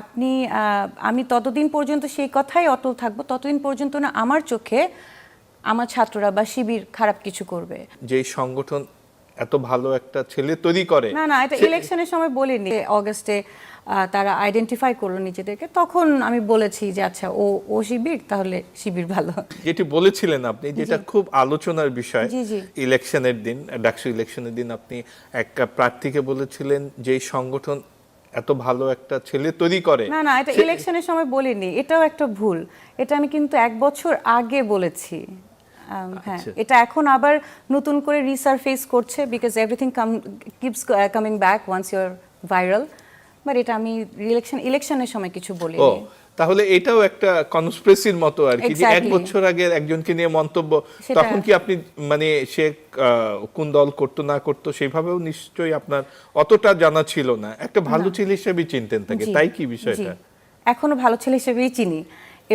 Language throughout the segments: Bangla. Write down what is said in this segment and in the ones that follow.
আপনি আমি ততদিন পর্যন্ত সেই কথাই অটল থাকব ততদিন পর্যন্ত না আমার চোখে আমার ছাত্ররা বা শিবির খারাপ কিছু করবে। যেই সংগঠন এত ভালো একটা ছেলে তৈরি করে না না এটা ইলেকশনের সময় বলিনি। যে অগস্টে তারা আইডেন্টিফাই করল নিজেদেরকে তখন আমি বলেছি যে আচ্ছা ও ও শিবির তাহলে শিবির ভালো। যেটি বলেছিলেন আপনি যেটা খুব আলোচনার বিষয়। ইলেকশনের দিন ডাকসু ইলেকশনের দিন আপনি এক প্রার্থীকে বলেছিলেন যে সংগঠন এত ভালো একটা ছেলে তৈরি করে। না না এটা ইলেকশনের সময় বলিনি এটাও একটা ভুল। এটা আমি কিন্তু এক বছর আগে বলেছি। হ্যাঁ আচ্ছা। এটা এখন আবার নতুন করে রিসারফেস করছে because everything come keeps coming back once your viral but এটা আমি ইলেকশন ইলেকশনের সময় কিছু ও বলিনি তাহলে এটাও একটা কনস্পিরেসির মতো আর কি এক বছর আগে একজনকে নিয়ে মন্তব্য তখন কি আপনি মানে সে কোন দল করতো না করতো সেইভাবেও নিশ্চয়ই আপনার অতটা জানা ছিল না। একটা ভালো ছেলে হিসেবে চিনতেন তাকে তাই কি বিষয়টা? এখনও ভালো ছেলে হিসেবেই চিনি।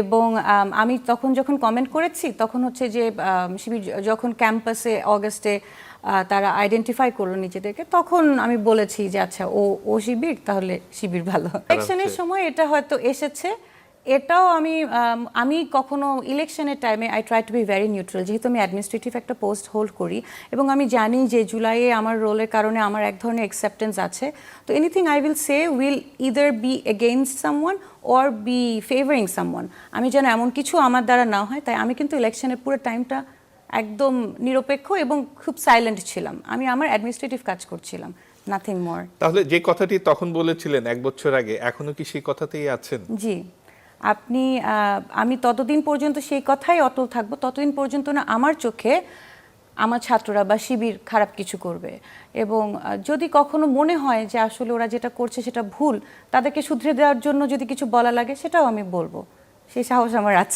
এবং আমি তখন যখন কমেন্ট করেছি তখন হচ্ছে যে যখন ক্যাম্পাসে অগস্টে তারা আইডেন্টিফাই করল নিজেদেরকে তখন আমি বলেছি যে আচ্ছা ও ও শিবির তাহলে শিবির ভালো। ইলেকশনের সময় এটা হয়তো এসেছে। এটাও আমি আমি কখনো ইলেকশনের টাইমে I try to be very neutral যেহেতু আমি অ্যাডমিনিস্ট্রেটিভ একটা পোস্ট হোল্ড করি এবং আমি জানি যে জুলাইয়ে আমার রোলের কারণে আমার এক ধরনের অ্যাকসেপ্টেন্স আছে। তো anything I will say will either be against someone or be favouring someone আমি যেন এমন কিছু আমার দ্বারা না হয় তাই আমি কিন্তু ইলেকশনের পুরো টাইমটা একদম নিরপেক্ষ এবং খুব সাইলেন্ট ছিলাম। আমি আমার অ্যাডমিনিস্ট্রেটিভ কাজ করছিলাম নাথিং মোর তাহলে যে কথাটি তখন বলেছিলেন এক বছর আগে এখনও কি সেই কথাতেই আছেন? জি। আপনি আমি ততদিন পর্যন্ত সেই কথাই অটল থাকব ততদিন পর্যন্ত না আমার চোখে আমার ছাত্ররা বা শিবির খারাপ কিছু করবে। এবং যদি কখনো মনে হয় যে আসলে ওরা যেটা করছে সেটা ভুল তাদেরকে শুধরে দেওয়ার জন্য যদি কিছু বলা লাগে সেটাও আমি বলব। সেই সাহস আমার আছে।